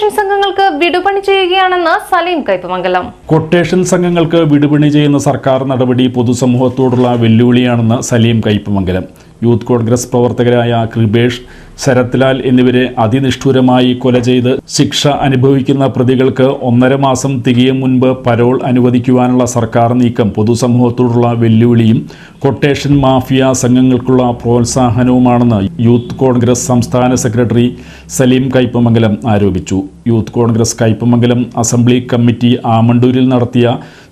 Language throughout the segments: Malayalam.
കൊട്ടേഷൻ സംഘങ്ങൾക്ക് വിടുപണി ചെയ്യുകയാണെന്ന് സലീം കൈപ്പമംഗലം കൊട്ടേഷൻ സംഘങ്ങൾക്ക് വിടുപണി ചെയ്യുന്ന സർക്കാർ നടപടി പൊതുസമൂഹത്തോടുള്ള വെല്ലുവിളിയാണെന്ന് സലീം കൈപ്പമംഗലം. യൂത്ത് കോൺഗ്രസ് പ്രവർത്തകരായ കൃപേഷ് ശരത്ലാൽ എന്നിവരെ അതിനിഷ്ഠൂരമായി കൊല ചെയ്ത് ശിക്ഷ അനുഭവിക്കുന്ന പ്രതികൾക്ക് ഒന്നര മാസം തികയും മുൻപ് പരോൾ അനുവദിക്കുവാനുള്ള സർക്കാർ നീക്കം പൊതുസമൂഹത്തോടുള്ള വെല്ലുവിളിയും കൊട്ടേഷൻ മാഫിയ സംഘങ്ങൾക്കുള്ള പ്രോത്സാഹനവുമാണെന്ന് യൂത്ത് കോൺഗ്രസ് സംസ്ഥാന സെക്രട്ടറി സലീം കയ്പമംഗലം ആരോപിച്ചു. Youth Congress Kaipamangalam assembly committee ആമണ്ടൂരിൽ നടത്തിയ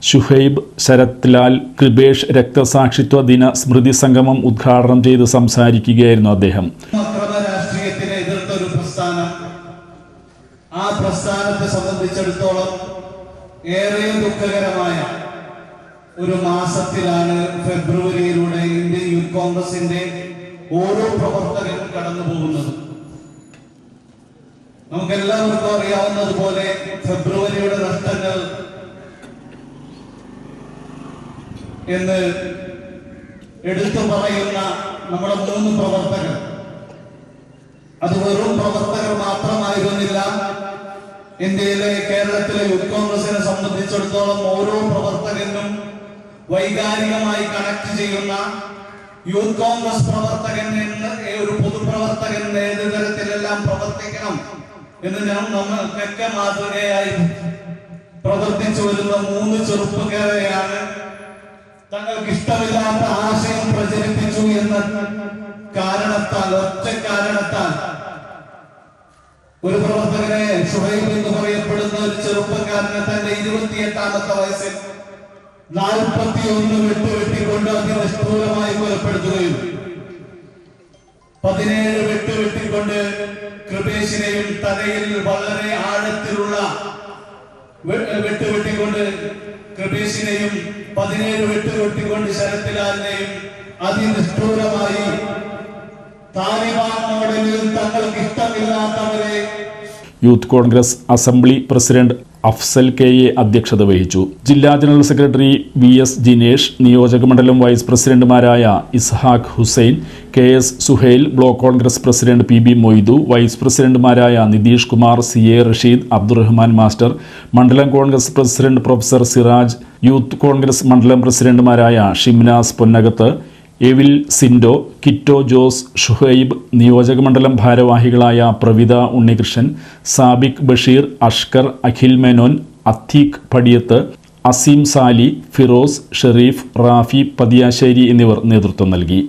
ഷുഹൈബ് ശരത് ലാൽ കൃപേഷ് രക്തസാക്ഷിത്വ ദിന സ്മൃതി സംഗമം ഉദ്ഘാടനം ചെയ്ത് സംസാരിക്കുകയായിരുന്നു അദ്ദേഹം. പ്രസ്ഥാനത്തെ സംബന്ധിച്ചിടത്തോളം ഏറെ ദുഃഖകരമായ ഒരു മാസത്തിലാണ് ഫെബ്രുവരിയിലൂടെ ഇന്ത്യൻ യൂത്ത് കോൺഗ്രസിന്റെ ഓരോ പ്രവർത്തകരും കടന്നു പോകുന്നത്. നമുക്കെല്ലാവർക്കും അറിയാവുന്നതുപോലെ ഫെബ്രുവരിയുടെ നഷ്ടങ്ങൾ എന്ന് എടുത്തു പറയുന്ന നമ്മുടെ മൂന്ന് പ്രവർത്തകർ. അത് വെറും പ്രവർത്തകർ മാത്രമായിരുന്നില്ല ഇന്ത്യയിലെ കേരളത്തിലെ യൂത്ത് കോൺഗ്രസിനെ സംബന്ധിച്ചിടത്തോളം ഓരോ പ്രവർത്തകനും വൈകാരികമായി കണക്ട് ചെയ്യുന്ന യൂത്ത് കോൺഗ്രസ് പ്രവർത്തകൻ എന്ന് ഒരു പൊതുപ്രവർത്തകൻ ഏത് തരത്തിലെല്ലാം പ്രവർത്തിക്കണം എന്ന് ഞാൻ നമ്മൾക്കൊക്കെ മാതൃകയായി പ്രവർത്തിച്ചു വരുന്ന മൂന്ന് ചെറുപ്പക്കാരെയാണ് തങ്ങൾക്ക് ഇഷ്ടമില്ലാത്ത ആശയം പ്രചരിപ്പിച്ചു എന്ന കാരണത്താൽ ഒരു പ്രവർത്തകനെ ഷുഹൈബ് എന്ന് പറയപ്പെടുന്ന ഒരു ചെറുപ്പക്കാരനെ തന്റെ ഇരുപത്തിയെട്ടാമത്തെ വയസ്സിൽ നാൽപ്പത്തി ഒന്ന് വെട്ടുവെട്ടിക്കൊണ്ട് അതിനിഷ്ഠൂരമായി കൊലപ്പെടുത്തുകയും പതിനേഴ് വെട്ടുവെട്ടിക്കൊണ്ട് കൃപേശിനെയും തലയിൽ വളരെ ആഴത്തിലുള്ള വെട്ടുവെട്ടിക്കൊണ്ട് കൃപേശിനെയും പതിനേഴ് വെട്ടുവെട്ടിക്കൊണ്ട് ശരത്തിലാലിനെയും അതിനിഷ്ഠൂരമായി താലിബാൻ മോഡലിൽ തങ്ങൾക്ക് ഇഷ്ടമില്ലാത്തവരെ youth Congress assembly president Afzal K A അധ്യക്ഷത വഹിച്ചു. ജില്ലാ general secretary V S Jinesh നിയോജകമണ്ഡലം വൈസ് പ്രസിഡന്റുമാരായ Ishaq Hussain K S Suhail block Congress president P B Moidu vice പ്രസിഡന്റുമാരായ Nitish Kumar C A Rasheed Abdurahman master മണ്ഡലം Congress president professor Siraj youth Congress മണ്ഡലം പ്രസിഡന്റുമാരായ ഷിംനാസ് പൊന്നകത്ത് എവിൽ സിൻഡോ കിറ്റോ ജോസ് ഷുഹൈബ് നിയോജകമണ്ഡലം ഭാരവാഹികളായ പ്രവിത ഉണ്ണികൃഷ്ണൻ സാബിക് ബഷീർ അഷ്കർ അഖിൽ മേനോൻ അത്തീഖ് പടിയത്ത് അസീം സാലി ഫിറോസ് ഷെറീഫ് റാഫി പതിയാശ്ശേരി എന്നിവർ നേതൃത്വം നൽകി.